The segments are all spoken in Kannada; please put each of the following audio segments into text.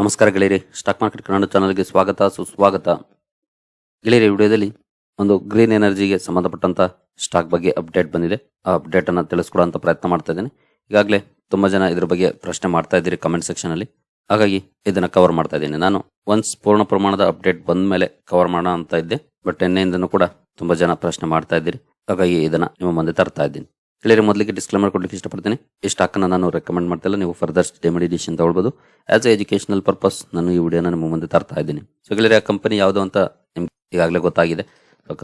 ನಮಸ್ಕಾರ ಗೆಳೆಯರಿ. ಸ್ಟಾಕ್ ಮಾರ್ಕೆಟ್ ಕನ್ನಡ ಚಾನಲ್ಗೆ ಸ್ವಾಗತ, ಸುಸ್ವಾಗತ. ಗೆಳೆಯರಿ ವಿಡಿಯೋದಲ್ಲಿ ಒಂದು ಗ್ರೀನ್ ಎನರ್ಜಿಗೆ ಸಂಬಂಧಪಟ್ಟಂತ ಸ್ಟಾಕ್ ಬಗ್ಗೆ ಅಪ್ಡೇಟ್ ಬಂದಿದೆ. ಆ ಅಪ್ಡೇಟ್ ಅನ್ನು ತಿಳಿಸ್ಕೊಡುವಂತ ಪ್ರಯತ್ನ ಮಾಡ್ತಾ ಇದ್ದೇನೆ. ಈಗಾಗಲೇ ತುಂಬಾ ಜನ ಇದ್ರ ಬಗ್ಗೆ ಪ್ರಶ್ನೆ ಮಾಡ್ತಾ ಇದ್ದೀರಿ ಕಮೆಂಟ್ ಸೆಕ್ಷನ್ ಅಲ್ಲಿ. ಹಾಗಾಗಿ ಇದನ್ನ ಕವರ್ ಮಾಡ್ತಾ ಇದ್ದೀನಿ. ನಾನು ಒನ್ಸ್ ಪೂರ್ಣ ಪ್ರಮಾಣದ ಅಪ್ಡೇಟ್ ಬಂದ ಮೇಲೆ ಕವರ್ ಮಾಡೋಣ ಅಂತ ಇದ್ದೆ. ಬಟ್ ನಿನ್ನೆಯಿಂದನೂ ಕೂಡ ತುಂಬಾ ಜನ ಪ್ರಶ್ನೆ ಮಾಡ್ತಾ ಇದ್ದೀರಿ. ಹಾಗಾಗಿ ಇದನ್ನ ನಿಮ್ಮ ಮುಂದೆ ತರ್ತಾ ಇದ್ದೀನಿ. ಗೆಳೆಯರಿ ಮೊದಲಿಗೆ ಡಿಸ್ಕ್ಲೇಮರ್ ಕೊಡ್ಲಿಕ್ಕೆ ಇಷ್ಟಪಡ್ತೀನಿ. ಈ ಸ್ಟಾಕ್ ಅನ್ನ ನಾನು ರೆಕಮೆಂಡ್ ಮಾಡ್ತಿಲ್ಲ ನೀವು ಫರ್ದರ್ ಸ್ಟಡಿ ಎಡಿಷನ್ ತಗೊಳ್ಬೋದು. ಆಸ್ ಎ ಎಜುಕೇಶನಲ್ ಪರ್ಪಸ್ ನಾನು ಈ ವಿಡಿಯೋನ ನಿಮ್ಮ ಮುಂದೆ ತರ್ತಾ ಇದ್ದೀನಿ. ಸೊ ಕ್ಲಿಯರ್ ಆ ಕಂಪನಿ ಯಾವುದು ಅಂತ ನಿಮ್ಗೆ ಈಗಾಗಲೇ ಗೊತ್ತಾಗಿದೆ.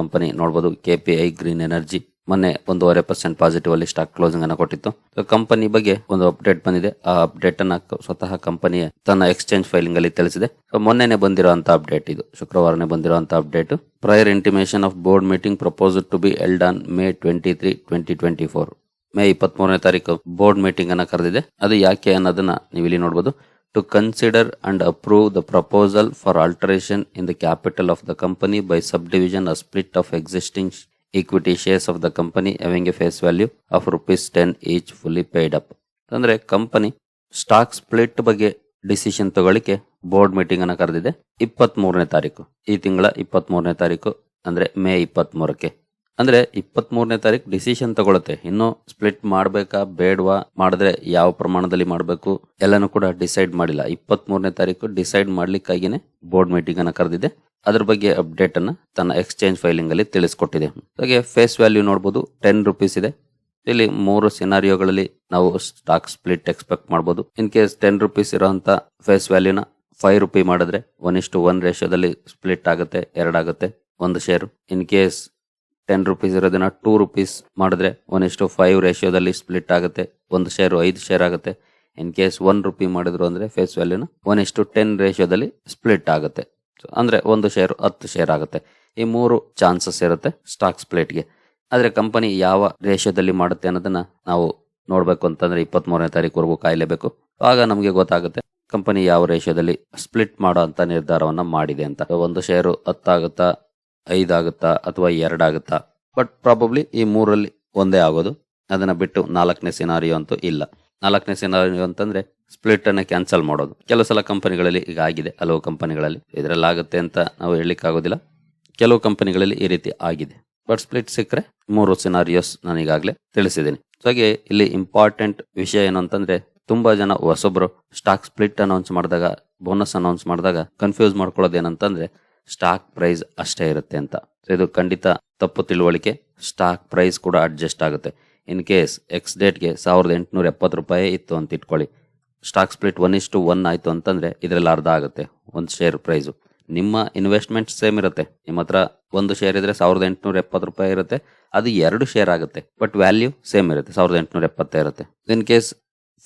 ಕಂಪನಿ ನೋಡ್ಬೋದು. K P I green energy ಮೊನ್ನೆ ಒಂದೂವರೆ ಪರ್ಸೆಂಟ್ ಪಾಸಿಟಿವ್ ಅಲ್ಲಿ ಸ್ಟಾಕ್ ಕ್ಲೋಸಿಂಗ್ ಅನ್ನು ಕೊಟ್ಟಿತ್ತು. ಕಂಪನಿ ಬಗ್ಗೆ ಒಂದು ಅಪ್ಡೇಟ್ ಬಂದಿದೆ. ಆ ಅಪ್ಡೇಟ್ ಅನ್ನ ಸ್ವತಃ ಕಂಪನಿ ತನ್ನ ಎಕ್ಸ್ಚೇಂಜ್ ಫೈಲಿಂಗ್ ಅಲ್ಲಿ ತಿಳಿಸಿದೆ. ಮೊನ್ನೆನೆ ಬಂದಿರುವಂತ ಅಪ್ಡೇಟ್ ಇದು. ಶುಕ್ರವಾರನೇ ಬಂದಿರುವಂತ update prior intimation of board meeting propose to be held on May twenty three twenty twenty four May ಇಪ್ಪತ್ತ್ ಮೂರನೇ ತಾರೀಕು ಬೋರ್ಡ್ ಮೀಟಿಂಗ್ ಅನ್ನ ಕರೆದಿದೆ. ಅದು ಯಾಕೆ ಅನ್ನೋದನ್ನ ನೀವು ಇಲ್ಲಿ ನೋಡಬಹುದು to consider and approve the proposal for alteration in the capital of the company by subdivision a split of existing equity shares of the company having a face value of rupees ten each fully paid up ಅಂದ್ರೆ ಕಂಪನಿ ಸ್ಟಾಕ್ ಸ್ಪ್ಲಿಟ್ ಬಗ್ಗೆ ಡಿಸಿಷನ್ ತಗೊಳ್ಳಿಕ್ಕೆ ಬೋರ್ಡ್ ಮೀಟಿಂಗ್ ಅನ್ನು ಕರೆದಿದೆ. ಇಪ್ಪತ್ತ್ ಮೂರನೇ ತಾರೀಕು. ಈ ತಿಂಗಳ ಇಪ್ಪತ್ತ್ ಮೂರನೇ ತಾರೀಕು, ಅಂದ್ರೆ ಮೇ ಇಪ್ಪತ್ತ್ ಮೂರಕ್ಕೆ ಅಂದ್ರೆ ಇಪ್ಪತ್ತ್ ಮೂರನೇ ತಾರೀಕು ಡಿಸಿಷನ್ ತಗೊಳುತ್ತೆ. ಇನ್ನು ಸ್ಪ್ಲಿಟ್ ಮಾಡಬೇಕಾ, ಬೇಡವಾ, ಮಾಡಿದ್ರೆ ಯಾವ ಪ್ರಮಾಣದಲ್ಲಿ ಮಾಡಬೇಕು, ಎಲ್ಲನೂ ಕೂಡ ಡಿಸೈಡ್ ಮಾಡಿಲ್ಲ. ಇಪ್ಪತ್ತ್ ಮೂರನೇ ತಾರೀಕು ಡಿಸೈಡ್ ಮಾಡ್ಲಿಕ್ಕಾಗಿನೇ ಬೋರ್ಡ್ ಮೀಟಿಂಗ್ ಅನ್ನು ಕರೆದಿದೆ. ಅದ್ರ ಬಗ್ಗೆ ಅಪ್ಡೇಟ್ ಅನ್ನ ತನ್ನ ಎಕ್ಸ್ಚೇಂಜ್ ಫೈಲಿಂಗ್ ಅಲ್ಲಿ ತಿಳಿಸ್ಕೊಟ್ಟಿದೆ. ಹಾಗೆ ಫೇಸ್ ವ್ಯಾಲ್ಯೂ ನೋಡಬಹುದು ಟೆನ್ ರುಪೀಸ್ ಇದೆ. ಇಲ್ಲಿ ಮೂರು ಸಿನಾರಿಯೋಗಳಲ್ಲಿ ನಾವು ಸ್ಟಾಕ್ ಸ್ಪ್ಲಿಟ್ ಎಕ್ಸ್ಪೆಕ್ಟ್ ಮಾಡಬಹುದು ಇನ್ ಕೇಸ್ ಟೆನ್ ರುಪೀಸ್ ಇರೋಂತ ಫೇಸ್ ವ್ಯಾಲ್ಯೂನ ಫೈವ್ ರುಪಿ ಮಾಡಿದ್ರೆ ಒನ್ ಇಷ್ಟು ಒನ್ ರೇಷಿಯೋದಲ್ಲಿ ಸ್ಪ್ಲಿಟ್ ಆಗುತ್ತೆ ಎರಡಾಗುತ್ತೆ ಒಂದು share in case ten rupees ಇರೋದನ್ನ ಟೂ ರುಪೀಸ್ ಮಾಡಿದ್ರೆ ಒನ್ ಇಷ್ಟು ಫೈವ್ ರೇಷಿಯೋದಲ್ಲಿ ಸ್ಪ್ಲಿಟ್ ಆಗುತ್ತೆ, ಒಂದು ಶೇರು ಐದು ಶೇರ್ ಆಗುತ್ತೆ. ಇನ್ ಕೇಸ್ ಒನ್ ರುಪಿ ಮಾಡಿದ್ರು ಅಂದ್ರೆ ಫೇಸ್ ವ್ಯಾಲ್ಯೂನ ಒನ್ ಇಷ್ಟು ಟೆನ್ ರೇಷಿಯೋದಲ್ಲಿ ಸ್ಪ್ಲಿಟ್ ಆಗುತ್ತೆ. ಅಂದ್ರೆ ಒಂದು ಶೇರ್ ಹತ್ತು ಶೇರ್ ಆಗುತ್ತೆ. ಈ ಮೂರು ಚಾನ್ಸಸ್ ಇರುತ್ತೆ ಸ್ಟಾಕ್ ಸ್ಪ್ಲಿಟ್ಗೆ ಆದರೆ ಕಂಪನಿ ಯಾವ ರೇಷ್ಯೋದಲ್ಲಿ ಮಾಡುತ್ತೆ ಅನ್ನೋದನ್ನ ನಾವು ನೋಡಬೇಕು ಅಂತಂದ್ರೆ ಇಪ್ಪತ್ತ್ ಮೂರನೇ ತಾರೀಕುವರೆಗೂ ಕಾಯಲೇಬೇಕು. ಆಗ ನಮಗೆ ಗೊತ್ತಾಗುತ್ತೆ ಕಂಪನಿ ಯಾವ ರೇಷ್ಯೋದಲ್ಲಿ ಸ್ಪ್ಲಿಟ್ ಮಾಡೋ ಅಂತ ನಿರ್ಧಾರವನ್ನು ಮಾಡಿದೆ ಅಂತ. ಒಂದು ಶೇರು ಹತ್ತಾಗುತ್ತಾ, ಐದಾಗುತ್ತಾ ಅಥವಾ ಎರಡಾಗುತ್ತಾ? ಬಟ್ ಪ್ರಾಬಬ್ಲಿ ಈ ಮೂರಲ್ಲಿ ಒಂದೇ ಆಗೋದು. ಅದನ್ನ ಬಿಟ್ಟು ನಾಲ್ಕನೇ ಸಿನಾರಿಯೋ ಅಂತೂ ಇಲ್ಲ. ನಾಲ್ಕನೇ ಸಿನಾರಿಯೋ ಅಂತಂದ್ರೆ ಸ್ಪ್ಲಿಟ್ ಅನ್ನ ಕ್ಯಾನ್ಸಲ್ ಮಾಡೋದು. ಕೆಲವು ಸಲ ಕಂಪನಿಗಳಲ್ಲಿ ಈಗ ಆಗಿದೆ. ಹಲವು ಕಂಪನಿಗಳಲ್ಲಿ ಇದರಲ್ಲಿ ಆಗುತ್ತೆ ಅಂತ ನಾವು ಹೇಳಲಿಕ್ಕೆ ಆಗೋದಿಲ್ಲ ಕೆಲವು ಕಂಪನಿಗಳಲ್ಲಿ ಈ ರೀತಿ ಆಗಿದೆ. ಬಟ್ ಸ್ಪ್ಲಿಟ್ ಸಿಕ್ಕರೆ ಮೂರು ಸಿನಾರಿಯೋಸ್ ನಾನು ಈಗಾಗಲೇ ತಿಳಿಸಿದ್ದೀನಿ. ಸೊ ಹಾಗೆ ಇಲ್ಲಿ ಇಂಪಾರ್ಟೆಂಟ್ ವಿಷಯ ಏನು ಅಂತಂದ್ರೆ, ತುಂಬಾ ಜನ ಹೊಸೊಬ್ರು ಸ್ಟಾಕ್ ಸ್ಪ್ಲಿಟ್ ಅನೌನ್ಸ್ ಮಾಡಿದಾಗ ಬೋನಸ್ ಅನೌನ್ಸ್ ಮಾಡಿದಾಗ ಕನ್ಫ್ಯೂಸ್ ಮಾಡ್ಕೊಳ್ಳೋದು ಏನಂತಂದ್ರೆ ಸ್ಟಾಕ್ ಪ್ರೈಸ್ ಅಷ್ಟೇ ಇರುತ್ತೆ ಅಂತ. ಇದು ಖಂಡಿತ ತಪ್ಪು ತಿಳುವಳಿಕೆ. ಸ್ಟಾಕ್ ಪ್ರೈಸ್ ಕೂಡ ಅಡ್ಜಸ್ಟ್ ಆಗುತ್ತೆ. ಇನ್ ಕೇಸ್ ಎಕ್ಸ್ ಡೇಟ್ಗೆ ಸಾವಿರದ ಎಂಟುನೂರ ಎಪ್ಪತ್ತು ರೂಪಾಯಿ ಇತ್ತು ಅಂತ ಇಟ್ಕೊಳ್ಳಿ. ಸ್ಟಾಕ್ ಸ್ಪ್ಲಿಟ್ ಒನ್ ಇಷ್ಟು ಒನ್ ಆಯಿತು ಅಂತಂದರೆ ಇದರಲ್ಲಿ ಅರ್ಧ ಆಗುತ್ತೆ, ಒಂದು ಶೇರ್ ಪ್ರೈಸು ನಿಮ್ಮ ಇನ್ವೆಸ್ಟ್ಮೆಂಟ್ ಸೇಮ್ ಇರುತ್ತೆ. ನಿಮ್ಮ ಹತ್ರ ಒಂದು ಶೇರ್ ಇದ್ರೆ ಸಾವಿರದ ಎಂಟುನೂರ ಎಪ್ಪತ್ತು ರೂಪಾಯಿ ಇರುತ್ತೆ, ಅದು ಎರಡು ಶೇರ್ ಆಗುತ್ತೆ ಬಟ್ ವ್ಯಾಲ್ಯೂ ಸೇಮ್ ಇರುತ್ತೆ, ಸಾವಿರದ ಎಂಟುನೂರ ಎಪ್ಪತ್ತೇ ಇರುತ್ತೆ. ಇನ್ ಕೇಸ್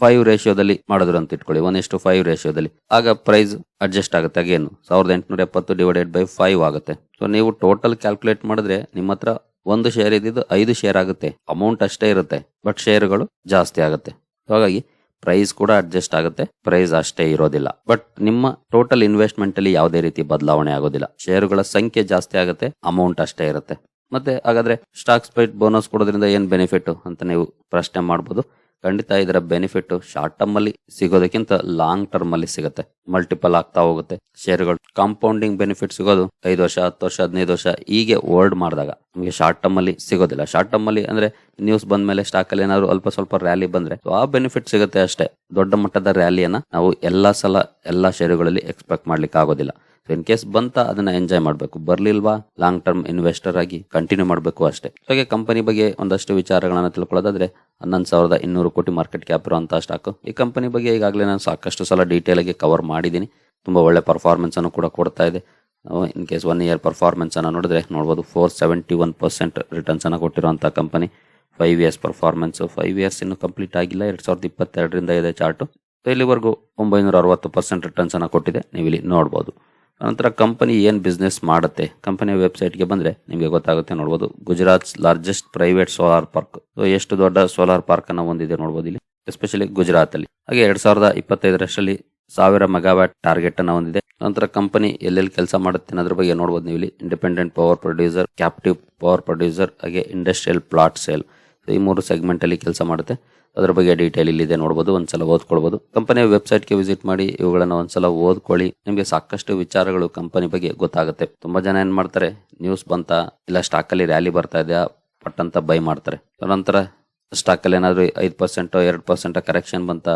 ಫೈವ್ ರೇಷಿಯೋದಲ್ಲಿ ಮಾಡಿದ್ರು ಅಂತ ಇಟ್ಕೊಳ್ಳಿ ಒನ್ ಇಷ್ಟು ಫೈವ್ ರೇಷಿಯೋದಲ್ಲಿ ಆಗ ಪ್ರೈಸ್ ಅಡ್ಜಸ್ಟ್ ಆಗುತ್ತೆ ಅಗೇನು ಸಾವಿರದ ಎಂಟುನೂರ ಎಪ್ಪತ್ತು ಡಿವೈಡೆಡ್ ಬೈ ಫೈವ್ ಆಗುತ್ತೆ. ಸೊ ನೀವು ಟೋಟಲ್ ಕ್ಯಾಲ್ಕುಲೇಟ್ ಮಾಡಿದ್ರೆ ನಿಮ್ಮ ಹತ್ರ ಒಂದು ಶೇರ್ ಇದ್ದಿದ್ದು ಐದು ಶೇರ್ ಆಗುತ್ತೆ. ಅಮೌಂಟ್ ಅಷ್ಟೇ ಇರುತ್ತೆ ಬಟ್ ಶೇರ್ಗಳು ಜಾಸ್ತಿ ಆಗುತ್ತೆ. ಹಾಗಾಗಿ ಪ್ರೈಸ್ ಕೂಡ ಅಡ್ಜಸ್ಟ್ ಆಗುತ್ತೆ. ಪ್ರೈಸ್ ಅಷ್ಟೇ ಇರೋದಿಲ್ಲ. ಬಟ್ ನಿಮ್ಮ ಟೋಟಲ್ ಇನ್ವೆಸ್ಟ್ಮೆಂಟ್ ಅಲ್ಲಿ ಯಾವುದೇ ರೀತಿ ಬದಲಾವಣೆ ಆಗೋದಿಲ್ಲ. ಶೇರುಗಳ ಸಂಖ್ಯೆ ಜಾಸ್ತಿ ಆಗುತ್ತೆ, ಅಮೌಂಟ್ ಅಷ್ಟೇ ಇರುತ್ತೆ. ಮತ್ತೆ ಹಾಗಾದ್ರೆ ಸ್ಟಾಕ್ ಸ್ಪೈಟ್ ಬೋನಸ್ ಕೊಡೋದ್ರಿಂದ ಏನ್ ಬೆನಿಫಿಟ್ ಅಂತ ನೀವು ಪ್ರಶ್ನೆ ಮಾಡ್ಬೋದು. ಖಂಡಿತ ಇದರ ಬೆನಿಫಿಟ್ ಶಾರ್ಟ್ ಟರ್ಮ್ ಅಲ್ಲಿ ಸಿಗೋದಕ್ಕಿಂತ ಲಾಂಗ್ ಟರ್ಮ್ ಅಲ್ಲಿ ಸಿಗುತ್ತೆ. ಮಲ್ಟಿಪಲ್ ಆಗ್ತಾ ಹೋಗುತ್ತೆ. ಶೇರ್ಗಳು ಕಾಂಪೌಂಡಿಂಗ್ ಬೆನಿಫಿಟ್ ಸಿಗೋದು ಐದು ವರ್ಷ, ಹತ್ತು ವರ್ಷ, ಹದಿನೈದು ವರ್ಷ ಹೀಗೆ ಓಲ್ಡ್ ಮಾಡಿದಾಗ ನಮಗೆ ಶಾರ್ಟ್ ಟರ್ಮ್ ಅಲ್ಲಿ ಸಿಗೋದಿಲ್ಲ. ಶಾರ್ಟ್ ಟರ್ಮ್ ಅಲ್ಲಿ ಅಂದ್ರೆ ನ್ಯೂಸ್ ಬಂದ ಮೇಲೆ ಸ್ಟಾಕ್ ಅಲ್ಲಿ ಏನಾದ್ರು ಅಲ್ಪ ಸ್ವಲ್ಪ ರ್ಯಾಲಿ ಬಂದ್ರೆ ಆ ಬೆನಿಫಿಟ್ ಸಿಗುತ್ತೆ ಅಷ್ಟೇ. ದೊಡ್ಡ ಮಟ್ಟದ ರ್ಯಾಲಿಯನ್ನ ನಾವು ಎಲ್ಲಾ ಸಲ ಎಲ್ಲಾ ಶೇರುಗಳಲ್ಲಿ ಎಕ್ಸ್ಪೆಕ್ಟ್ ಮಾಡ್ಲಿಕ್ಕೆ ಆಗೋದಿಲ್ಲ. ಇನ್ ಕೇಸ್ ಬಂತ, ಅದನ್ನ ಎಂಜಾಯ್ ಮಾಡಬೇಕು. ಬರ್ಲಿಲ್ವಾ ಲಾಂಗ್ ಟರ್ಮ್ ಇನ್ವೆಸ್ಟರ್ ಆಗಿ ಕಂಟಿನ್ಯೂ ಮಾಡಬೇಕು ಅಷ್ಟೇ. ಸೊ ಹಾಗೆ ಕಂಪನಿ ಬಗ್ಗೆ ಒಂದಷ್ಟು ವಿಚಾರಗಳನ್ನ ತಿಳ್ಕೊಳ್ಳೋದಾದ್ರೆ, ಹನ್ನೊಂದು ಸಾವಿರದ ಇನ್ನೂರು ಕೋಟಿ ಮಾರ್ಕೆಟ್ ಕ್ಯಾಪ್ ಇರುವಂತಹ ಸ್ಟಾಕ್ ಈ ಕಂಪನಿ ಬಗ್ಗೆ ಈಗಾಗಲೇ ನಾನು ಸಾಕಷ್ಟು ಸಲ ಡೀಟೇಲ್ ಆಗಿ ಕವರ್ ಮಾಡಿದ್ದೀನಿ. ತುಂಬಾ ಒಳ್ಳೆ ಪರ್ಫಾರ್ಮೆನ್ಸ್ ಅನ್ನು ಕೂಡ ಕೊಡ್ತಾ ಇದೆ. In case one year performance ಅನ್ನು ನೋಡಿದ್ರೆ ನೋಡಬಹುದು four seventy one percent returns ಅನ್ನು ಕೊಟ್ಟಿರುವಂತಹ company five years performance five years ಇನ್ನು ಕಂಪ್ಲೀಟ್ ಆಗಿಲ್ಲ. ಎರಡ್ ಸಾವಿರದ ಇಪ್ಪತ್ತೆರಡರಿಂದ ಇದೆ ಚಾರ್ಟ್. ಇಲ್ಲಿವರೆಗೂ ಒಂಬೈನೂರ ಅರವತ್ತು ಪರ್ಸೆಂಟ್ ರಿಟರ್ನ್ಸ್ ಅನ್ನು ಕೊಟ್ಟಿದೆ. ನೀವು ಇಲ್ಲಿ ನೋಡಬಹುದು ನಂತರ ಕಂಪನಿ ಏನು ಬಿಸ್ನೆಸ್ ಮಾಡುತ್ತೆ? ಕಂಪನಿಯ ವೆಬ್ಸೈಟ್ಗೆ ಬಂದ್ರೆ ನಿಮಗೆ ಗೊತ್ತಾಗುತ್ತೆ ನೋಡಬಹುದು Gujarat largest private solar park so ಎಷ್ಟು ದೊಡ್ಡ ಸೋಲಾರ್ ಪಾರ್ಕ್ ಅನ್ನು ಹೊಂದಿದೆ ನೋಡಬಹುದು ಇಲ್ಲಿ. ಎಸ್ಪೆಷಲಿ ಗುಜರಾತ್ ಅಲ್ಲಿ ಹಾಗೆ ಎರಡ್ ಸಾವಿರದ ಇಪ್ಪತ್ತೈದರಷ್ಟರಲ್ಲಿ ಸಾವಿರ ಮೆಗಾವ್ಯಾಟ್ ಟಾರ್ಗೆಟ್ ಅನ್ನು ಹೊಂದಿದೆ. ನಂತರ ಕಂಪನಿ ಎಲ್ಲೆಲ್ಲಿ ಕೆಲಸ ಮಾಡುತ್ತೆ ಅನ್ನೋದ್ರ ಬಗ್ಗೆ ನೋಡಬಹುದು ನೀವು ಇಲ್ಲಿ. Independent power producer captive power producer ಹಾಗೆ ಇಂಡಸ್ಟ್ರಿಯಲ್ ಪ್ಲಾಟ್ ಸೇಲ್ ಈ ಮೂರು ಸೆಗ್ಮೆಂಟ್ ಅಲ್ಲಿ ಕೆಲಸ ಮಾಡುತ್ತೆ. ಅದ್ರ ಬಗ್ಗೆ ಡೀಟೇಲ್ ಇಲ್ಲಿದೆ, ನೋಡ್ಬೋದು, ಒಂದ್ಸಲ ಓದ್ಕೊಳ್ಬೋದು. ಕಂಪನಿಯ ವೆಬ್ಸೈಟ್ಗೆ ವಿಸಿಟ್ ಮಾಡಿ, ಇವುಗಳನ್ನ ಒಂದ್ಸಲ ಓದ್ಕೊಳ್ಳಿ. ನಿಮಗೆ ಸಾಕಷ್ಟು ವಿಚಾರಗಳು ಕಂಪನಿ ಬಗ್ಗೆ ಗೊತ್ತಾಗುತ್ತೆ. ತುಂಬಾ ಜನ ಏನ್ ಮಾಡ್ತಾರೆ ನ್ಯೂಸ್ ಬಂತ, ಇಲ್ಲ ಸ್ಟಾಕ್ ಅಲ್ಲಿ ರ್ಯಾಲಿ ಬರ್ತಾ ಇದೆಯಾ ಪಟ್ಟಂತ ಬೈ ಮಾಡ್ತಾರೆ. ನಂತರ ಸ್ಟಾಕ್ ಅಲ್ಲಿ ಏನಾದ್ರು ಐದು ಪರ್ಸೆಂಟ್ ಎರಡು ಪರ್ಸೆಂಟ್ ಕರೆಕ್ಷನ್ ಬಂತ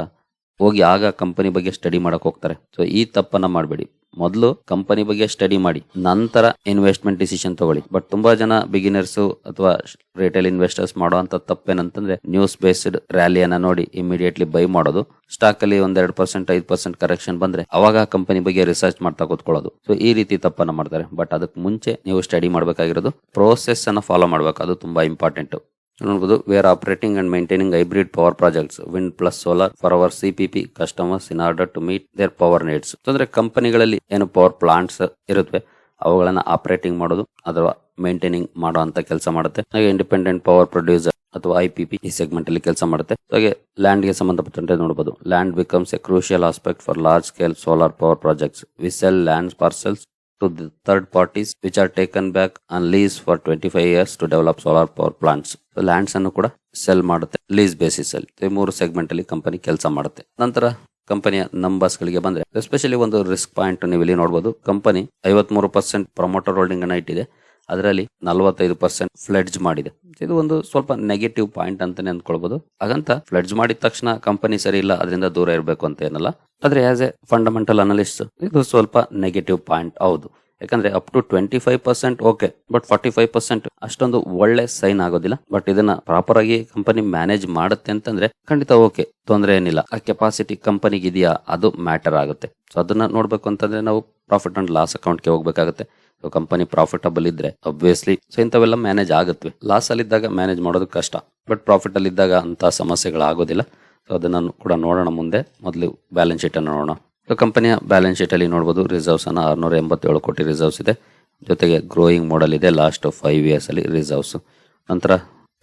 ಹೋಗಿ ಆಗ ಕಂಪನಿ ಬಗ್ಗೆ ಸ್ಟಡಿ ಮಾಡಕ್ ಹೋಗ್ತಾರೆ. ಸೊ ಈ ತಪ್ಪನ್ನ ಮಾಡಬೇಡಿ. ಮೊದಲು ಕಂಪನಿ ಬಗ್ಗೆ ಸ್ಟಡಿ ಮಾಡಿ. ನಂತರ ಇನ್ವೆಸ್ಟ್ಮೆಂಟ್ ಡಿಸಿಷನ್ ತಗೊಳ್ಳಿ. ಬಟ್ ತುಂಬಾ ಜನ ಬಿಗಿನರ್ಸ್ ಅಥವಾ ರಿಟೇಲ್ ಇನ್ವೆಸ್ಟರ್ಸ್ ಮಾಡುವಂತ ತಪ್ಪೇನಂತಂದ್ರೆ ನ್ಯೂಸ್ ಬೇಸ್ಡ್ ರ್ಯಾಲಿಯನ್ನ ನೋಡಿ ಇಮಿಡಿಯೇಟ್ಲಿ ಬೈ ಮಾಡೋದು. ಸ್ಟಾಕ್ ಅಲ್ಲಿ ಒಂದ್ ಪರ್ಸೆಂಟ್ ಐದು ಪರ್ಸೆಂಟ್ ಕರೆಕ್ಷನ್ ಬಂದ್ರೆ ಅವಾಗ ಕಂಪನಿ ಬಗ್ಗೆ ರಿಸರ್ಚ್ ಮಾಡ್ತಾ ಕೂತ್ಕೊಳ್ಳೋದು. ಸೊ ಈ ರೀತಿ ತಪ್ಪನ್ನ ಮಾಡ್ತಾರೆ. ಬಟ್ ಅದಕ್ಕೆ ಮುಂಚೆ ನೀವು ಸ್ಟಡಿ ಮಾಡಬೇಕಾಗಿರೋದು. ಪ್ರೋಸೆಸ್ ಅನ್ನ ಫಾಲೋ ಮಾಡ್ಬೇಕು. ಅದು ತುಂಬಾ ಇಂಪಾರ್ಟೆಂಟ್ ನೋಡ್ಬೋದು where operating and maintaining hybrid power projects wind plus solar for our CPP customers in order to meet their power needs ಅಂದ್ರೆ ಕಂಪನಿಗಳಲ್ಲಿ ಏನು ಪವರ್ ಪ್ಲಾಂಟ್ಸ್ ಇರುತ್ತವೆ ಅವುಗಳನ್ನ ಆಪರೇಟಿಂಗ್ ಮಾಡೋದು ಅಥವಾ ಮೇಂಟೈನಿಂಗ್ ಮಾಡೋ ಅಂತ ಕೆಲಸ ಮಾಡುತ್ತೆ. ಹಾಗೆ ಇಂಡಿಪೆಂಡೆಂಟ್ ಪವರ್ ಪ್ರೊಡ್ಯೂಸರ್ ಅಥವಾ ಐ ಪಿ ಪಿ ಈ ಸೆಗ್ಮೆಂಟ್ ಅಲ್ಲಿ ಕೆಲಸ ಮಾಡುತ್ತೆ. ಹಾಗೆ ಲ್ಯಾಂಡ್ಗೆ ಸಂಬಂಧಪಟ್ಟಂತೆ ನೋಡಬಹುದು land becomes a crucial aspect for large scale solar power projects we sell land parcels to the third parties which are taken back on lease for 25 years to develop solar power plants. Lands ಅನ್ನು ಕೂಡ ಸೆಲ್ ಮಾಡುತ್ತೆ ಲೀಸ್ ಬೇಸಿಸ್ ಅಲ್ಲಿ. ಮೂರು ಸೆಗ್ಮೆಂಟ್ ಅಲ್ಲಿ ಕಂಪನಿ ಕೆಲಸ ಮಾಡುತ್ತೆ. ನಂತರ ಕಂಪನಿಯ ನಂಬರ್ಸ್ ಗಳಿಗೆ ಬಂದ್ರೆ ಎಸ್ಪೆಷಲಿ ಒಂದು ರಿಸ್ಕ್ ಪಾಯಿಂಟ್ ನೀವು ಇಲ್ಲಿ ನೋಡಬಹುದು ಕಂಪನಿ ಐವತ್ಮೂರು ಪರ್ಸೆಂಟ್ ಪ್ರಮೋಟರ್ ಹೋಲ್ಡಿಂಗ್ ಅನ್ನ ಇಟ್ಟಿದೆ. ಅದರಲ್ಲಿ ನಲವತ್ತೈದು ಪರ್ಸೆಂಟ್ ಫ್ಲೆಡ್ಜ್ ಮಾಡಿದೆ. ಇದು ಒಂದು ಸ್ವಲ್ಪ ನೆಗೆಟಿವ್ ಪಾಯಿಂಟ್ ಅಂತಾನೆ ಅಂದ್ಕೊಳ್ಬಹುದು ಹಾಗಂತ ಫ್ಲೆಡ್ಜ್ ಮಾಡಿದ ತಕ್ಷಣ ಕಂಪನಿ ಸರಿ ಇಲ್ಲ, ಅದರಿಂದ ದೂರ ಇರಬೇಕು ಅಂತ ಏನಲ್ಲ. ಆದ್ರೆ ಆಸ್ ಎ ಫಂಡಮೆಂಟಲ್ ಅನಲಿಸ್ಟ್ ಇದು ಸ್ವಲ್ಪ ನೆಗೆಟಿವ್ ಪಾಯಿಂಟ್ ಹೌದು. ಯಾಕಂದ್ರೆ up to twenty five percent okay but forty five percent ಅಷ್ಟೊಂದು ಒಳ್ಳೆ ಸೈನ್ ಆಗೋದಿಲ್ಲ. ಬಟ್ ಇದನ್ನ ಪ್ರಾಪರ್ ಆಗಿ ಕಂಪನಿ ಮ್ಯಾನೇಜ್ ಮಾಡುತ್ತೆ ಅಂತಂದ್ರೆ ಖಂಡಿತ ಓಕೆ ತೊಂದರೆ ಏನಿಲ್ಲ. ಆ ಕೆಪಾಸಿಟಿ ಕಂಪನಿಗೆ ಇದೆಯಾ ಅದು ಮ್ಯಾಟರ್ ಆಗುತ್ತೆ. ಸೊ ಅದನ್ನ ನೋಡ್ಬೇಕು ಅಂತಂದ್ರೆ ನಾವು ಪ್ರಾಫಿಟ್ ಅಂಡ್ ಲಾಸ್ ಅಕೌಂಟ್ಗೆ ಹೋಗ್ಬೇಕಾಗುತ್ತೆ. ಸೊ ಕಂಪನಿ ಪ್ರಾಫಿಟಬಲ್ ಇದ್ರೆ ಅಬ್ವಿಯಸ್ಲಿ ಸೊ ಇಂಥವೆಲ್ಲ ಮ್ಯಾನೇಜ್ ಆಗುತ್ತವೆ ಲಾಸ್ ಅಲ್ಲಿ ಇದ್ದಾಗ ಮ್ಯಾನೇಜ್ ಮಾಡೋದು ಕಷ್ಟ. ಬಟ್ ಪ್ರಾಫಿಟ್ ಅಲ್ಲಿ ಇದ್ದಾಗ ಅಂತ ಸಮಸ್ಯೆಗಳು ಆಗೋದಿಲ್ಲ. ಸೊ ಅದನ್ನ ಕೂಡ ನೋಡೋಣ ಮುಂದೆ. ಮೊದಲು ಬ್ಯಾಲೆನ್ಸ್ ಶೀಟ್ ಅನ್ನು ನೋಡೋಣ. ಸೊ ಕಂಪನಿಯ ಬ್ಯಾಲೆನ್ಸ್ ಶೀಟ್ ಅಲ್ಲಿ ನೋಡಬಹುದು ರಿಸರ್ವ್ಸ್ ಅನ್ನ ಆರ್ನೂರ ಎಂಬತ್ತೇಳು ಕೋಟಿ ರಿಸರ್ವ್ಸ್ ಇದೆ. ಜೊತೆಗೆ ಗ್ರೋಯಿಂಗ್ ಮಾಡಲ್ ಇದೆ ಲಾಸ್ಟ್ ಫೈವ್ ಇಯರ್ಸ್ ಅಲ್ಲಿ ರಿಸರ್ವ್ಸ್ ನಂತರ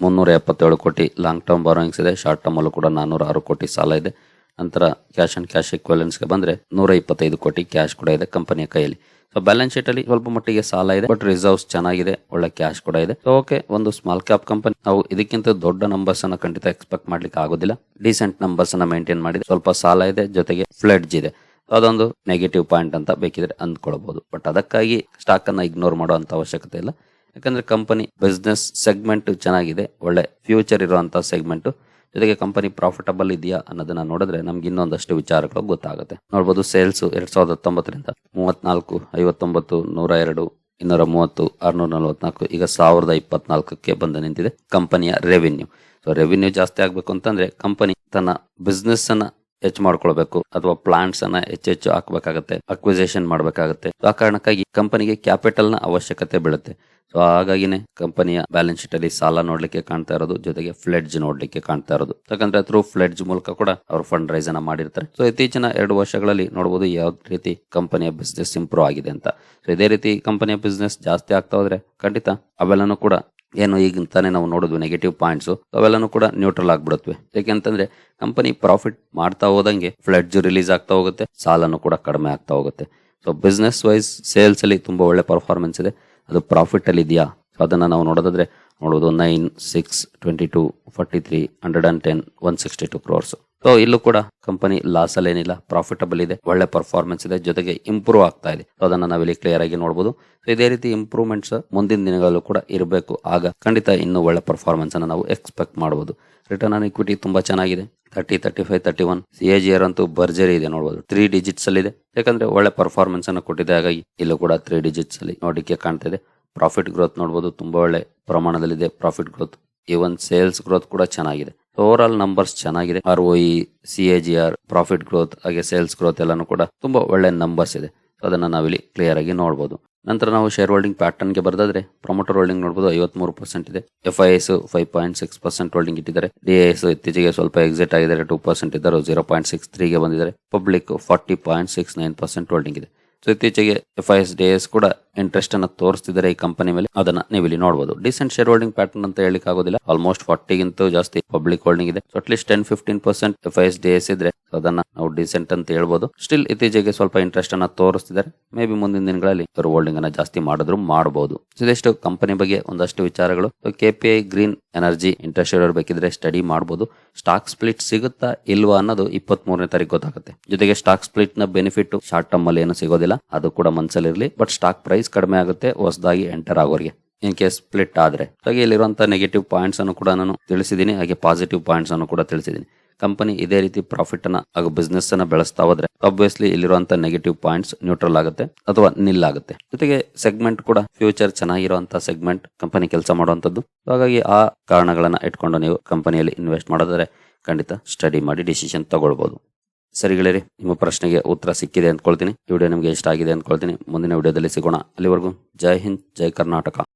ಮುನ್ನೂರ ಎಪ್ಪತ್ತೇಳು ಕೋಟಿ ಲಾಂಗ್ ಟರ್ಮ್ ಬಾರೋಯಿಂಗ್ಸ್ ಇದೆ. ಶಾರ್ಟ್ ಟರ್ಮ್ ಅಲ್ಲೂ ಕೂಡ ನಾನ್ನೂರ ಆರು ಕೋಟಿ ಸಾಲ ಇದೆ. ನಂತರ ಕ್ಯಾಶ್ ಅಂಡ್ ಕ್ಯಾಶ್ ಇಕ್ವಲೆನ್ಸ್ಗೆ ಬಂದರೆ ನೂರ ಇಪ್ಪತ್ತೈದು ಕೋಟಿ ಕ್ಯಾಶ್ ಕೂಡ ಇದೆ ಕಂಪನಿಯ ಕೈಯಲ್ಲಿ. ಸೊ ಬ್ಯಾಲೆನ್ಸ್ ಶೀಟ್ ಅಲ್ಲಿ ಸ್ವಲ್ಪ ಮಟ್ಟಿಗೆ ಸಾಲ ಇದೆ ಬಟ್ ರಿಸರ್ವ್ಸ್ ಚೆನ್ನಾಗಿದೆ, ಒಳ್ಳೆ ಕ್ಯಾಶ್ ಕೂಡ ಇದೆ. ಸೊ ಓಕೆ ಒಂದು ಸ್ಮಾಲ್ ಕ್ಯಾಪ್ ಕಂಪನಿ ನಾವು ಇದಕ್ಕಿಂತ ದೊಡ್ಡ ನಂಬರ್ಸ್ ಅನ್ನ ಖಂಡಿತ ಎಕ್ಸ್ಪೆಕ್ಟ್ ಮಾಡ್ಲಿಕ್ಕೆ ಆಗೋದಿಲ್ಲ. ಡೀಸೆಂಟ್ ನಂಬರ್ಸ್ ಅನ್ನ ಮೇಂಟೈನ್ ಮಾಡಿದೆ ಸ್ವಲ್ಪ ಸಾಲ ಇದೆ, ಜೊತೆಗೆ ಫ್ಲಡ್ಜ್ ಇದೆ. ಅದೊಂದು ನೆಗೆಟಿವ್ ಪಾಯಿಂಟ್ ಅಂತ ಬೇಕಿದ್ರೆ ಅಂದ್ಕೊಳ್ಬಹುದು ಬಟ್ ಅದಕ್ಕಾಗಿ ಸ್ಟಾಕ್ ಅನ್ನ ಇಗ್ನೋರ್ ಮಾಡುವಂತ ಅವಶ್ಯಕತೆ ಇಲ್ಲ. ಯಾಕಂದ್ರೆ ಕಂಪನಿ ಬಿಸ್ನೆಸ್ ಸೆಗ್ಮೆಂಟ್ ಚೆನ್ನಾಗಿದೆ, ಒಳ್ಳೆ ಫ್ಯೂಚರ್ ಇರುವಂತಹ ಸೆಗ್ಮೆಂಟ್ ಜೊತೆಗೆ ಕಂಪನಿ ಪ್ರಾಫಿಟಬಲ್ ಇದೆಯಾ ಅನ್ನೋದನ್ನ ನೋಡಿದ್ರೆ ನಮ್ಗೆ ಇನ್ನೊಂದಷ್ಟು ವಿಚಾರಗಳು ಗೊತ್ತಾಗುತ್ತೆ. ನೋಡ್ಬೋದು ಸೇಲ್ಸ್ ಎರಡ್ ಸಾವಿರದ ಹತ್ತೊಂಬತ್ತರಿಂದ ಮೂವತ್ನಾಲ್ಕು, ಐವತ್ತೊಂಬತ್ತು ನೂರ ಎರಡು ಇನ್ನೂರ ಮೂವತ್ತು, ಆರ್ನೂರ ನಲವತ್ನಾಲ್ಕು, ಈಗ ಸಾವಿರದ ಇಪ್ಪತ್ನಾಲ್ಕಕ್ಕೆ ಬಂದು ನಿಂತಿದೆ ಕಂಪನಿಯ ರೆವಿನ್ಯೂ ಸೊ ರೆವಿನ್ಯೂ ಜಾಸ್ತಿ ಆಗಬೇಕು ಅಂತಂದ್ರೆ ಕಂಪನಿ ತನ್ನ ಬಿಸ್ನೆಸ್ ಅನ್ನ ಹೆಚ್ಚು ಮಾಡ್ಕೊಳ್ಬೇಕು. ಅಥವಾ ಪ್ಲಾಂಟ್ಸ್ ಅನ್ನ ಹೆಚ್ಚೆಚ್ಚು ಹಾಕಬೇಕಾಗತ್ತೆ. ಅಕ್ವಿಸೇಷನ್ ಮಾಡಬೇಕಾಗತ್ತೆ. ಆ ಕಾರಣಕ್ಕಾಗಿ ಕಂಪನಿಗೆ ಕ್ಯಾಪಿಟಲ್ನ ಅವಶ್ಯಕತೆ ಬೀಳುತ್ತೆ. ಸೊ ಹಾಗಾಗಿನೇ ಕಂಪನಿಯ ಬ್ಯಾಲೆನ್ಸ್ ಶೀಟ್ ಅಲ್ಲಿ ಸಾಲ ನೋಡ್ಲಿಕ್ಕೆ ಕಾಣ್ತಾ ಇರೋದು, ಜೊತೆಗೆ ಫ್ಲೆಡ್ಜ್ ನೋಡ್ಲಿಕ್ಕೆ ಕಾಣ್ತಾ ಇರೋದು. ಯಾಕಂದ್ರೆ ಥ್ರೂ ಫ್ಲೆಡ್ಜ್ ಮೂಲಕ ಕೂಡ ಅವರು ಫಂಡ್ ರೈಸ್ ಅನ್ನ ಮಾಡಿರ್ತಾರೆ. ಸೊ ಇತ್ತೀಚಿನ ಎರಡು ವರ್ಷಗಳಲ್ಲಿ ನೋಡಬಹುದು ಯಾವ ರೀತಿ ಕಂಪನಿಯ ಬಿಸ್ನೆಸ್ ಇಂಪ್ರೂವ್ ಆಗಿದೆ ಅಂತ. ಸೊ ಇದೇ ರೀತಿ ಕಂಪನಿಯ ಬಿಸ್ನೆಸ್ ಜಾಸ್ತಿ ಆಗ್ತಾ ಹೋದ್ರೆ ಖಂಡಿತ ಅವೆಲ್ಲನೂ ಕೂಡ ಏನು ಈಗ ತಾನೇ ನಾವು ನೋಡೋದು ನೆಗೆಟಿವ್ ಪಾಯಿಂಟ್ಸ್ ಅವೆಲ್ಲನೂ ಕೂಡ ನ್ಯೂಟ್ರಲ್ ಆಗ್ಬಿಡುತ್ತವೆ ಯಾಕೆಂತಂದ್ರೆ ಕಂಪನಿ ಪ್ರಾಫಿಟ್ ಮಾಡ್ತಾ ಹೋದಂಗೆ ಫ್ಲಡ್ಜ್ ರಿಲೀಸ್ ಆಗ್ತಾ ಹೋಗುತ್ತೆ, ಸಾಲನು ಕೂಡ ಕಡಿಮೆ ಆಗ್ತಾ ಹೋಗುತ್ತೆ. ಸೊ ಬಿಸ್ನೆಸ್ ವೈಸ್ ಸೇಲ್ಸ್ ಅಲ್ಲಿ ತುಂಬಾ ಒಳ್ಳೆ ಪರ್ಫಾರ್ಮೆನ್ಸ್ ಇದೆ. ಅದು ಪ್ರಾಫಿಟ್ ಅಲ್ಲಿ ಇದೆಯಾ? ಸೊ ಅದನ್ನ ನಾವು ನೋಡೋದಾದ್ರೆ, ನೋಡೋದು nine six twenty two forty three hundred and ten one sixty two crores so ಇಲ್ಲೂ ಕೂಡ ಕಂಪನಿ ಲಾಸ್ ಅಲ್ಲಿ ಏನಿಲ್ಲ ಪ್ರಾಫಿಟಬಲ್ ಇದೆ, ಒಳ್ಳೆ ಪರ್ಫಾರ್ಮೆನ್ಸ್ ಇದೆ, ಜೊತೆಗೆ ಇಂಪ್ರೂವ್ ಆಗ್ತಾ ಇದೆ. ಅದನ್ನ ನಾವಿಲ್ಲಿ ಕ್ಲಿಯರ್ ಆಗಿ ನೋಡಬಹುದು ಇದೇ ರೀತಿ ಇಂಪ್ರೂವ್ಮೆಂಟ್ಸ್ ಮುಂದಿನ ದಿನಗಳಲ್ಲೂ ಕೂಡ ಇರಬೇಕು. ಆಗ ಖಂಡಿತ ಇನ್ನೂ ಒಳ್ಳೆ ಪರ್ಫಾರ್ಮೆನ್ಸ್ ಅನ್ನ ನಾವು ಎಕ್ಸ್ಪೆಕ್ಟ್ ಮಾಡಬಹುದು ರಿಟರ್ನ್ ಆನ್ ಇಕ್ವಿಟಿ ತುಂಬಾ ಚೆನ್ನಾಗಿದೆ. Thirty thirty five thirty one C A G R ಅಂತೂ ಭರ್ಜರಿ ಇದೆ ನೋಡಬಹುದು ತ್ರೀ ಡಿಜಿಟ್ಸ್ ಅಲ್ಲಿ ಇದೆ. ಯಾಕಂದ್ರೆ ಒಳ್ಳೆ ಪರ್ಫಾರ್ಮೆನ್ಸ್ ಅನ್ನು ಕೊಟ್ಟಿದೆ. ಹಾಗಾಗಿ ಇಲ್ಲೂ ಕೂಡ ತ್ರೀ ಡಿಜಿಟ್ಸ್ ಅಲ್ಲಿ ನೋಡಲಿಕ್ಕೆ ಕಾಣ್ತಾ ಇದೆ ಪ್ರಾಫಿಟ್ ಗ್ರೋತ್ ನೋಡಬಹುದು ತುಂಬಾ ಒಳ್ಳೆ ಪ್ರಮಾಣದಲ್ಲಿದೆ. Profit growth even sales growth ಕೂಡ ಚೆನ್ನಾಗಿದೆ. ಓವರ್ ಆಲ್ ನಂಬರ್ಸ್ ಚೆನ್ನಾಗಿದೆ R O C A G R profit growth ಹಾಗೆ ಸೇಲ್ಸ್ ಗ್ರೋತ್ ಎಲ್ಲಾನು ಕೂಡ ತುಂಬಾ ಒಳ್ಳೆ ನಂಬರ್ಸ್ ಇದೆ. ಸೊ ಅದನ್ನ ನಾವಿಲ್ಲಿ ಕ್ಲಿಯರ್ ಆಗಿ ನೋಡಬಹುದು ನಂತರ ನಾವು ಶೇರ್ ಹೋಲ್ಡಿಂಗ್ ಪ್ಯಾಟರ್ನ್ಗೆ ಬರೆದಾದ್ರೆ ಪ್ರೊಮೋಟರ್ ಹೋಲ್ಡಿಂಗ್ ನೋಡಬಹುದು ಐವತ್ಮೂರು ಪರ್ಸೆಂಟ್ ಇದೆ. F I S five point six percent holding ಇಟ್ಟಿದ್ದಾರೆ. ಡಿ ಎಸ್ ಇತ್ತೀಚೆಗೆ ಸ್ವಲ್ಪ ಎಕ್ಸಿಟ್ ಆಗಿದ್ದಾರೆ. ಟೂ ಪರ್ಸೆಂಟ್ ಇದ್ದಾರೆ ಜೀರೋ ಪಾಯಿಂಟ್ ಸಿಕ್ಸ್ ತ್ರೀಗೆ ಬಂದಿದ್ದಾರೆ. Public forty point six nine percent holding ಇದೆ. ಸೊ ಇತ್ತೀಚೆಗೆ F I S D S ಕೂಡ ಇಂಟ್ರೆಸ್ಟ್ ಅನ್ನ ತೋರಿಸ್ತಿದ್ದಾರೆ ಈ ಕಂಪನಿ ಮೇಲೆ, ಅದನ್ನ ನೀವು ಇಲ್ಲಿ ನೋಡಬಹುದು ಡಿಸೆಂಟ್ ಶೇರ್ ಹೋಲ್ಡಿಂಗ್ ಪ್ಯಾಟರ್ನ್ ಅಂತ ಹೇಳಿಕ್ ಆಗೋದಿಲ್ಲ ಆಲ್ಮೋಸ್ಟ್ ಫಾರ್ಟಿಗಿಂತ ಜಾಸ್ತಿ ಪಬ್ಲಿಕ್ ಹೋಲ್ಡಿಂಗ್ ಇದೆ. At least ten fifteen percent F Is D S ಇದ್ರೆ ಅದನ್ನ ನಾವು ಡಿಸೆಂಟ್ ಅಂತ ಹೇಳ್ಬಹುದು ಸ್ಟಿಲ್ ಇತ್ತೀಚೆಗೆ ಸ್ವಲ್ಪ ಇಂಟ್ರೆಸ್ಟ್ ಅನ್ನ ತೋರಿಸ್ತಿದ್ದಾರೆ. ಮೇ ಬಿ ಮುಂದಿನ ದಿನಗಳಲ್ಲಿ ಇವರು ಹೋಲ್ಡಿಂಗ್ ಅನ್ನ ಜಾಸ್ತಿ ಮಾಡಿದ್ರು ಮಾಡಬಹುದು ಇದೆಷ್ಟು ಕಂಪನಿ ಬಗ್ಗೆ ಒಂದಷ್ಟು ವಿಚಾರಗಳು. ಕೆಪಿಐ ಗ್ರೀನ್ ಎನರ್ಜಿ ಇಂಟ್ರೆಸ್ಟ್ ಇರೋರು ಬೇಕಿದ್ರೆ ಸ್ಟಡಿ ಮಾಡಬಹುದು ಸ್ಟಾಕ್ ಸ್ಪ್ಲಿಟ್ ಸಿಗುತ್ತಾ ಇಲ್ವಾ ಅನ್ನೋದು ಇಪ್ಪತ್ತ್ ಮೂರನೇ ತಾರೀಕು ಗೊತ್ತಾಗುತ್ತೆ. ಜೊತೆಗೆ ಸ್ಟಾಕ್ ಸ್ಪ್ಲಿಟ್ನ ಬೆನಿಫಿಟ್ ಶಾರ್ಟ್ ಟರ್ಮ್ ಅಲ್ಲಿ ಏನು ಸಿಗೋದಿಲ್ಲ. ಅದು ಕೂಡ ಮನಸ್ಸಲ್ಲಿರಲಿ ಬಟ್ ಸ್ಟಾಕ್ ಪ್ರೈಸ್ ಕಡಿಮೆ ಆಗುತ್ತೆ, ಹೊಸದಾಗಿ ಎಂಟರ್ ಆಗೋರಿಗೆ. ಇನ್ ಕೇಸ್ ಸ್ಪ್ಲಿಟ್ ಆದ್ರೆ. ಹಾಗೆ ಇಲ್ಲಿರುವಂತಹ ನೆಗೆಟಿವ್ ಪಾಯಿಂಟ್ಸ್ ಅನ್ನು ಕೂಡ ನಾನು ತಿಳಿಸಿದ್ದೀನಿ ಹಾಗೆ ಪಾಸಿಟಿವ್ ಪಾಯಿಂಟ್ಸ್ ಅನ್ನು ಕೂಡ ತಿಳಿಸಿದ್ದೀನಿ ಕಂಪನಿ ಇದೇ ರೀತಿ ಪ್ರಾಫಿಟ್ ಅನ್ನ, ಹಾಗೂ ಬಿಸ್ನೆಸ್ ಅನ್ನ ಬೆಳೆಸ್ತಾ ಹೋದ್ರೆ ಅಬ್ವಿಯಸ್ಲಿ ಇಲ್ಲಿರುವಂತಹ ನೆಗೆಟಿವ್ ಪಾಯಿಂಟ್ಸ್ ನ್ಯೂಟ್ರಲ್ ಆಗುತ್ತೆ, ಅಥವಾ ನಿಲ್ ಆಗುತ್ತೆ. ಜೊತೆಗೆ ಸೆಗ್ಮೆಂಟ್ ಕೂಡ ಫ್ಯೂಚರ್ ಚೆನ್ನಾಗಿರುವಂತಹ ಸೆಗ್ಮೆಂಟ್ ಕಂಪನಿ ಕೆಲಸ ಮಾಡುವಂತದ್ದು ಹಾಗಾಗಿ ಆ ಕಾರಣಗಳನ್ನ ಇಟ್ಕೊಂಡು ನೀವು ಕಂಪನಿಯಲ್ಲಿ ಇನ್ವೆಸ್ಟ್ ಮಾಡಿದ್ರೆ ಖಂಡಿತ ಸ್ಟಡಿ ಮಾಡಿ ಡಿಸಿಷನ್ ತಗೊಳ್ಬಹುದು ಸರಿ ನಿಮ್ಮ ಪ್ರಶ್ನೆಗೆ ಉತ್ತರ ಸಿಕ್ಕಿದೆ ಅಂದ್ಕೊಳ್ತೀನಿ. ಈ ವಿಡಿಯೋ ನಿಮಗೆ ಇಷ್ಟ ಆಗಿದೆ ಅಂದ್ಕೊಳ್ತೀನಿ. ಮುಂದಿನ ವಿಡಿಯೋದಲ್ಲಿ ಸಿಗೋಣ. ಅಲ್ಲಿವರೆಗೂ ಜೈ ಹಿಂದ್, ಜೈ ಕರ್ನಾಟಕ.